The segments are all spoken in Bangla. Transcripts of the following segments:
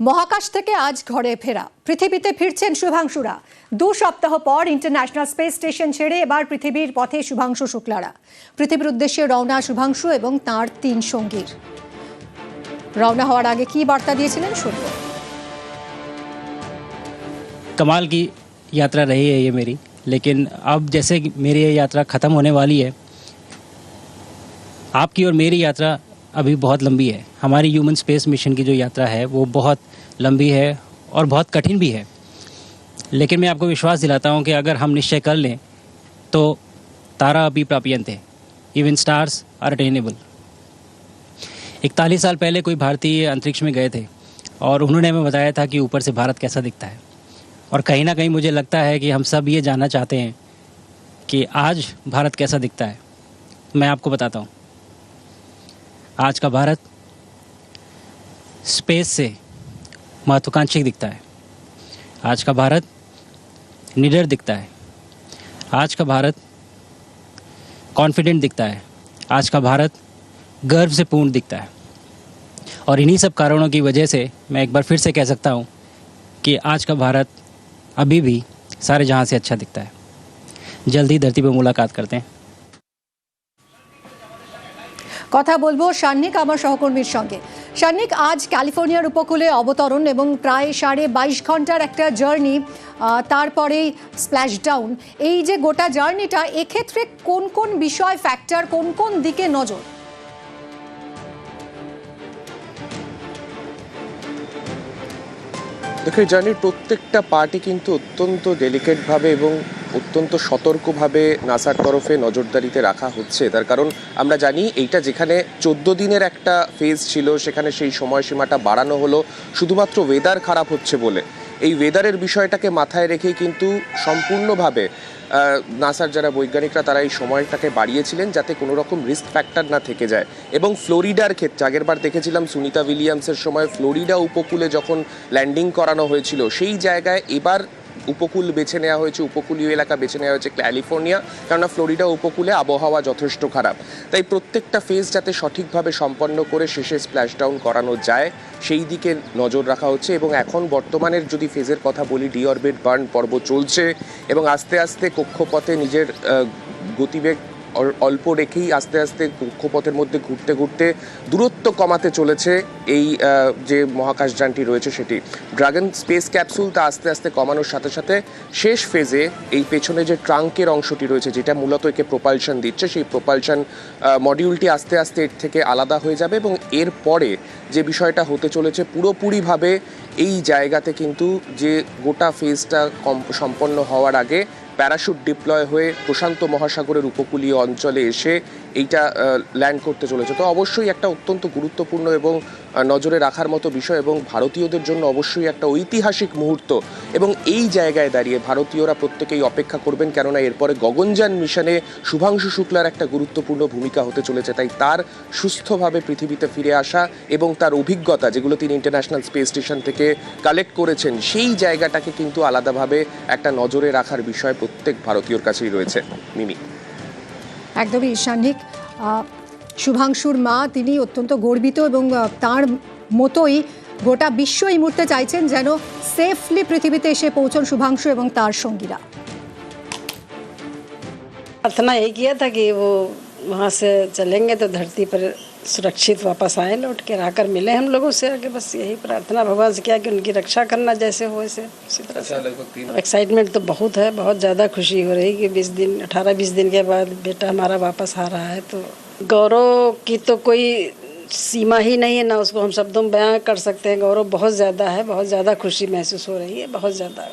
মহাকাশ থেকে আজ ঘরে ফেরা পৃথিবীতে ফিরছেন শুভাংশুরা দু সপ্তাহ পর ইন্টারন্যাশনাল স্পেস স্টেশন ছেড়ে এবার পৃথিবীর পথে শুভাংশু শুক্লারা পৃথিবীর উদ্দেশ্যে রওনা শুভাংশু এবং তার তিন সঙ্গীর রওনা হওয়ার আগে কি বার্তা দিয়েছিলেন শুনব कमाल की यात्रा रही है ये मेरी लेकिन अब जैसे कि मेरी ये यात्रा ख़त्म होने वाली है आपकी और मेरी यात्रा अभी बहुत लंबी है। हमारी ह्यूमन स्पेस मिशन की जो यात्रा है, वो बहुत लंबी है और बहुत कठिन भी है। लेकिन मैं आपको विश्वास दिलाता हूँ कि अगर हम निश्चय कर लें तो तारा अभी प्रापियंत है। इवन स्टार्स आर अटेनेबल इकतालीस साल पहले कोई भारतीय अंतरिक्ष में गए थे और उन्होंने हमें बताया था कि ऊपर से भारत कैसा दिखता है। और कहीं ना कहीं मुझे लगता है कि हम सब ये जानना चाहते हैं कि आज भारत कैसा दिखता है। मैं आपको बताता हूँ। आज का भारत स्पेस से महत्वाकांक्षी दिखता है। आज का भारत निडर दिखता है। आज का भारत कॉन्फिडेंट दिखता है। आज का भारत गर्व से पूर्ण दिखता है। और इन्हीं सब कारणों की वजह से मैं एक बार फिर से कह सकता हूँ कि आज का भारत अभी भी सारे जहाँ से अच्छा दिखता है। जल्दी धरती पर मुलाकात करते हैं। কথা বলব সান্নিক আমার সহকর্মীর সঙ্গে। সান্নিক আজ ক্যালিফোর্নিয়ার উপকূলে অবতরণ এবং প্রায় সাড়ে বাইশ ঘণ্টার একটা জার্নি তারপরেই স্প্ল্যাশ ডাউন এই যে গোটা জার্নিটা, এক্ষেত্রে কোন কোন বিষয় ফ্যাক্টর কোন কোন দিকে নজর? দেখো এই জার্নির প্রত্যেকটা পার্টি কিন্তু অত্যন্ত ডেলিকেটভাবে এবং অত্যন্ত সতর্কভাবে নাসার তরফে নজরদারিতে রাখা হচ্ছে। তার কারণ আমরা জানি এইটা যেখানে চোদ্দ দিনের একটা ফেজ ছিল, সেখানে সেই সময়সীমাটা বাড়ানো হলো। শুধুমাত্র ওয়েদার খারাপ হচ্ছে বলে। এই ওয়েদারের বিষয়টাকে মাথায় রেখেই কিন্তু সম্পূর্ণভাবে নাসার যারা বৈজ্ঞানিকরা, তারা এই সময়টাকে বাড়িয়েছিলেন যাতে কোনো রকম রিস্ক ফ্যাক্টর না থেকে যায়। এবং ফ্লোরিডার ক্ষেত্রে আগেরবার দেখেছিলাম সুনিতা উইলিয়ামসের সময়, ফ্লোরিডা উপকূলে যখন ল্যান্ডিং করানো হয়েছিল, সেই জায়গায় এবার উপকূল বেছে নেওয়া হয়েছে, উপকূলীয় এলাকা বেছে নেওয়া হয়েছে ক্যালিফোর্নিয়া, কেননা ফ্লোরিডা উপকূলে আবহাওয়া যথেষ্ট খারাপ। তাই প্রত্যেকটা ফেজ যাতে সঠিকভাবে সম্পন্ন করে শেষে স্প্ল্যাশডাউন করানো যায়, সেই দিকে নজর রাখা হচ্ছে এবং এখন বর্তমানের যদি ফেজের কথা বলি ডিঅরবিট বার্ন পর্ব চলছে এবং আস্তে আস্তে কক্ষপথে নিজের গতিবেগ অল্প রেখেই আস্তে আস্তে কক্ষপথের মধ্যে ঘুরতে ঘুরতে দূরত্ব কমাতে চলেছে এই যে মহাকাশযানটি রয়েছে সেটি। ড্রাগন স্পেস ক্যাপসুল তা আস্তে আস্তে কমানোর সাথে সাথে শেষ ফেজে এই পেছনে যে ট্রাঙ্কের অংশটি রয়েছে, যেটা মূলত একে প্রোপালশন দিচ্ছে, সেই প্রোপালশন মডিউলটি আস্তে আস্তে এর থেকে আলাদা হয়ে যাবে এবং এর পরে যে বিষয়টা হতে চলেছে, পুরোপুরিভাবে এই জায়গাতে কিন্তু যে গোটা ফেজটা কম, সম্পন্ন হওয়ার আগে প্যারাশুট ডিপ্লয় হয়ে প্রশান্ত মহাসাগরের উপকূলীয় অঞ্চলে এসে এইটা ল্যান্ড করতে চলেছে। তো অবশ্যই একটা অত্যন্ত গুরুত্বপূর্ণ এবং নজরে রাখার মতো বিষয় এবং ভারতীয়দের জন্য অবশ্যই একটা ঐতিহাসিক মুহূর্ত। এবং এই জায়গায় দাঁড়িয়ে ভারতীয়রা প্রত্যেকেই অপেক্ষা করবেন কেননা এরপরে গগনযান মিশনে শুভাংশু শুক্লার একটা গুরুত্বপূর্ণ ভূমিকা হতে চলেছে। তাই তার সুস্থভাবে পৃথিবীতে ফিরে আসা এবং তার অভিজ্ঞতা যেগুলো তিনি ইন্টারন্যাশনাল স্পেস স্টেশন থেকে কালেক্ট করেছেন সেই জায়গাটাকে কিন্তু আলাদাভাবে একটা নজরে রাখার বিষয় প্রত্যেক ভারতীয়র কাছেই রয়েছে। মিমি। একদমই আহ, শুভাংশুর মা তিনি অত্যন্ত গর্বিত এবং আহ, তার মতোই গোটা বিশ্ব এই মুহূর্তে চাইছেন যেন সেফলি পৃথিবীতে এসে পৌঁছন শুভাংশু এবং তার সঙ্গীরা प्रार्थना यही किया था कि वो वहाँ से चलेंगे तो धरती पर सुरक्षित वापस आए लौट के आकर मिले हम लोगों से आगे बस यही प्रार्थना भगवान से किया कि उनकी रक्षा करना जैसे हो वैसे उसी तरह से एक्साइटमेंट तो बहुत है बहुत ज़्यादा खुशी हो रही कि बीस दिन अठारह बीस दिन के बाद बेटा हमारा वापस आ रहा है तो गौरव की तो कोई सीमा ही नहीं है, ना उसको हम शब्दों में बयां कर सकते हैं। गौरव बहुत ज़्यादा है, बहुत ज़्यादा खुशी महसूस हो रही है, बहुत ज़्यादा।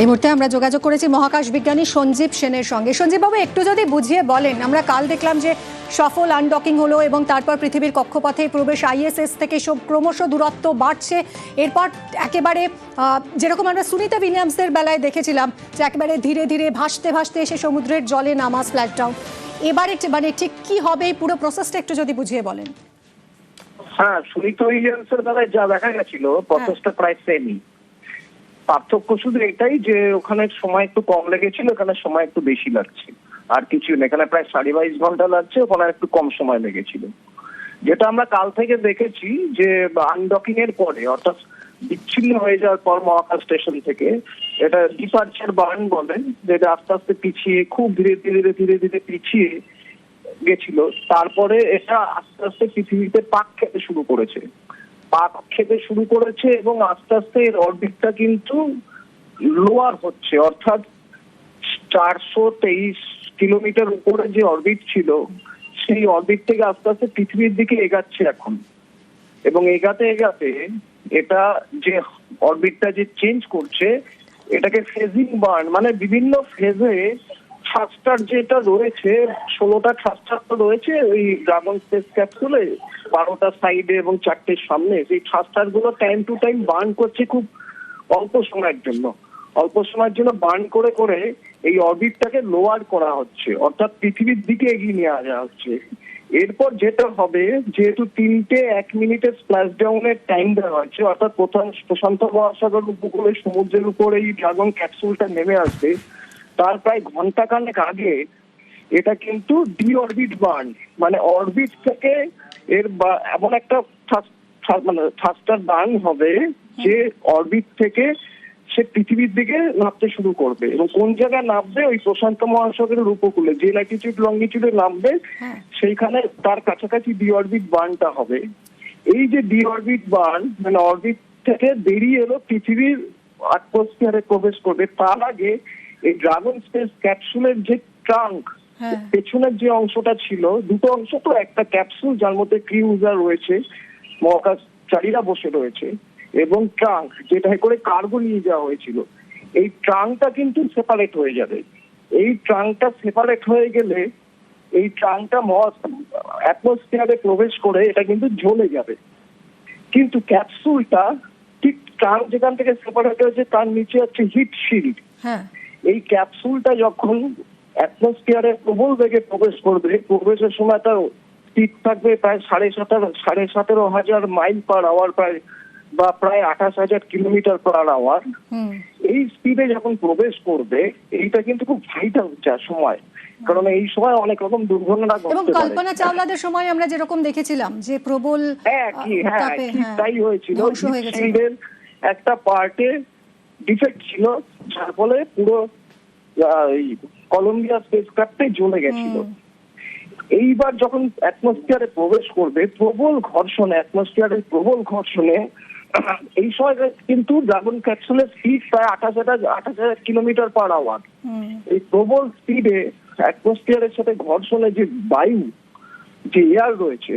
এই মুহূর্তে আমরা যোগাযোগ করেছি মহাকাশ বিজ্ঞানী সঞ্জীব সেনের সঙ্গে। সঞ্জীব বাবু, একটু যদি বুঝিয়ে বলেন, আমরা কাল দেখলাম যে সফল আনডকিং হলো এবং তারপর পৃথিবীর কক্ষপথে প্রবেশ, আইএসএস থেকে সব ক্রমশ দূরত্ব বাড়ছে। এরপর একেবারে যেরকম আমরা সুনিতা উইলিয়ামসদের বেলায় দেখেছিলাম, যে একেবারে ধীরে ধীরে ভাসতে ভাসতে এসে সমুদ্রের জলে নামা স্প্ল্যাশ ডাউন এবারে মানে ঠিক কি হবে, এই পুরো প্রসেসটা একটু যদি বুঝিয়ে বলেন। হ্যাঁ সুনীত উইলিয়ামসের বেলায় যা দেখা গেছিল প্রসেসটা প্রায় সেমই পার্থক্য শুধু এটাই যে ওখানে সময় একটু কম লেগেছিল এখানে সময় একটু বেশি লাগছে। আর কিছু না এখানে প্রায় সাড়ে বাইশ ঘণ্টা লাগছে, ওখানে একটু কম সময় লেগেছিল। যেটা আমরা কাল থেকে দেখেছি যে আনডকিং এর পরে, অর্থাৎ বিচ্ছিন্ন হয়ে যাওয়ার পর মহাকাশ স্টেশন থেকে, এটা ডিপার্চার বার্ন বলেন যেটা আস্তে আস্তে পিছিয়ে, খুব ধীরে ধীরে ধীরে ধীরে ধীরে পিছিয়ে গেছিল। তারপরে এটা আস্তে আস্তে পৃথিবীতে পাক খেতে শুরু করেছে। পাক খেতে শুরু করেছে এবং আস্তে আস্তে এর অরবিটটা কিন্তু লোয়ার হচ্ছে। অর্থাৎ চারশো তেইশ কিলোমিটার উপরে যে অরবিট ছিল, সেই অরবিট থেকে আস্তে আস্তে পৃথিবীর দিকে এগাচ্ছে এখন। এবং এগাতে এগাতে এটা যে অরবিটটা যে চেঞ্জ করছে, এটাকে ফেজিং বার্ন মানে বিভিন্ন ফেজে থ্রাস্টার যেটা রয়েছে, ষোলোটা থ্রাস্টার তো রয়েছে ওই ড্রাগন স্পেস ক্যাপসুলে বারোটা সাইডে এবং চারটের সামনে। সেই থ্রাস্টারগুলো টাইম টু টাইম বার্ন করছে খুব অল্প সময়ের জন্য। অল্প সময়ের জন্য বার্ন করে করে এই অরবিটটাকে লোয়ার করা হচ্ছে। অর্থাৎ পৃথিবীর দিকে এগিয়ে নিয়ে যাওয়া হচ্ছে। এরপর যেটা হবে, যেহেতু তিনটে এক মিনিটে স্প্ল্যাশ ডাউনের টাইম দেওয়া হয়েছে, অর্থাৎ প্রথম প্রশান্ত মহাসাগর উপকূলে সমুদ্রের উপর এই ড্রাগন ক্যাপসুলটা নেমে আসবে তার প্রায় ঘণ্টা খানেক আগে এটা কিন্তু ডি অরবিট বার্ন মানে অরবিট থেকে এর এমন একটা মানে থাস্টার বার্ন হবে যে অরবিট থেকে সে পৃথিবীর দিকে নামতে শুরু করবে এবং কোন জায়গায় নামবে ওই প্রশান্ত মহাসাগরের উপকূলে যে ল্যাটিটিউড লঙ্গিটিউডে নামবে হ্যাঁ। সেইখানে তার কাছাকাছি ডি অরবিট বার্নটা হবে এই যে ডি অরবিট বার্ন মানে অরবিট থেকে বেরিয়ে এলো পৃথিবীর আটমসফিয়ারে প্রবেশ করবে তার আগে এই ড্রাগন স্পেস ক্যাপসুলের যে ট্রাঙ্ক হ্যাঁ। পেছনের যে অংশটা ছিল দুটো অংশ তো একটা ক্যাপসুল যার মধ্যে ক্রিউজার রয়েছে মহাকাশচারীরা বসে রয়েছে এবং ট্রাঙ্ক যেটা করে কার্গো নিয়ে যাওয়া হয়েছিল। এই ট্রাঙ্কটা কিন্তু সেপারেট হয়ে যাবে। এই ট্রাঙ্কটা সেপারেট হয়ে গেলে এই ট্রাঙ্কটা অ্যাটমসফিয়ারে প্রবেশ করে এটা কিন্তু ঝলে যাবে। কিন্তু ক্যাপসুলটা ঠিক ট্রাঙ্ক যেখান থেকে সেপারেট হয়েছে তার নিচে হচ্ছে হিট শিল্ড হ্যাঁ। এই ক্যাপসুলটা যখন অ্যাটমসফিয়ারে প্রবল বেগে প্রবেশ করবে প্রবেশের সময় তার স্পিড থাকবে প্রায় সাড়ে সতেরো সাড়ে সতেরো হাজার মাইল পার আওয়ার প্রায় বা প্রায় আঠাশ হাজার কিলোমিটার পার আওয়ার এই স্পিডে যখন প্রবেশ করবে এইটা কিন্তু খুব ভাইটাল যা সময়। কারণ এই সময় অনেক রকম দুর্ঘটনা এবং ঘটতে কল্পনা চাওলাদের সময় আমরা যেরকম দেখেছিলাম যে প্রবল হ্যাঁ কি হ্যাঁ হ্যাঁ, তাই হয়েছিল। হয়ে একটা পার্টে ডিফেক্ট ছিল যার ফলে পুরো কলম্বিয়া স্পেস ক্রাফটে জ্বলে গেছিল। এইবার যখন অ্যাটমসফিয়ারে প্রবেশ করবে প্রবল ঘর্ষণে অ্যাটমসফিয়ারের প্রবল ঘর্ষণে এই সময় কিন্তু ড্রাগন ক্যাপসুলের স্পিড প্রায় আঠাশ হাজার আঠাশ হাজার কিলোমিটার পার আওয়ার এই প্রবল স্পিডে অ্যাটমসফিয়ারের সাথে ঘর্ষণে যে বায়ু যে এয়ার রয়েছে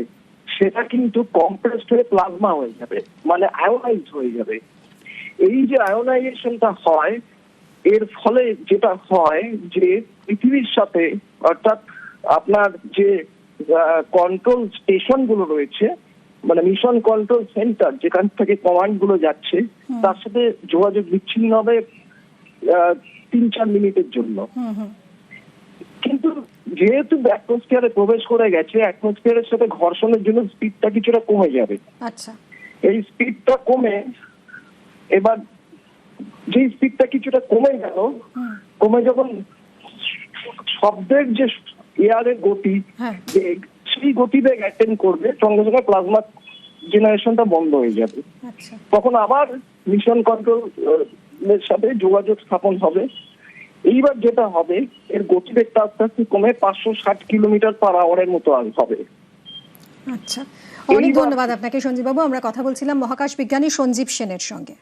সেটা কিন্তু কম্প্রেসড হয়ে প্লাজমা হয়ে যাবে মানে আয়োনাইজ হয়ে যাবে। এই যে আয়োনাইজেশনটা হয় এর ফলে যেটা হয় যে পৃথিবীর সাথে অর্থাৎ আপনার যে কন্ট্রোল স্টেশনগুলো রয়েছে মানে মিশন কন্ট্রোল সেন্টার যেখান থেকে কমান্ডগুলো যাচ্ছে তার সাথে যোগাযোগ বিচ্ছিন্ন হবে তিন চার মিনিটের জন্য। কিন্তু যেহেতু অ্যাটমসফিয়ারে প্রবেশ করে গেছে অ্যাটমসফিয়ারের সাথে ঘর্ষণের জন্য স্পিডটা কিছুটা কমে যাবে। আচ্ছা। এই স্পিডটা কমে এবার যে স্পিডটা কিছুটা কমে গেল কমে যখন শব্দের যে এয়ারের গতি হ্যাঁ। সেই গতিবেগ অ্যাটেন্ড করবে সঙ্গে সঙ্গে প্লাজমা জেনারেশনটা বন্ধ হয়ে যাবে। আচ্ছা। তখন আবার মিশন কন্ট্রোল এর সাথে যোগাযোগ স্থাপন হবে। এইবার যেটা হবে এর গতিবেগটা আস্তে আস্তে কমে পাঁচশো ষাট কিলোমিটার পার আওয়ারের মতো হবে। আচ্ছা। অনেক ধন্যবাদ আপনাকে সঞ্জীব বাবু আমরা কথা বলছিলাম মহাকাশ বিজ্ঞানী সঞ্জীব সেনের সঙ্গে।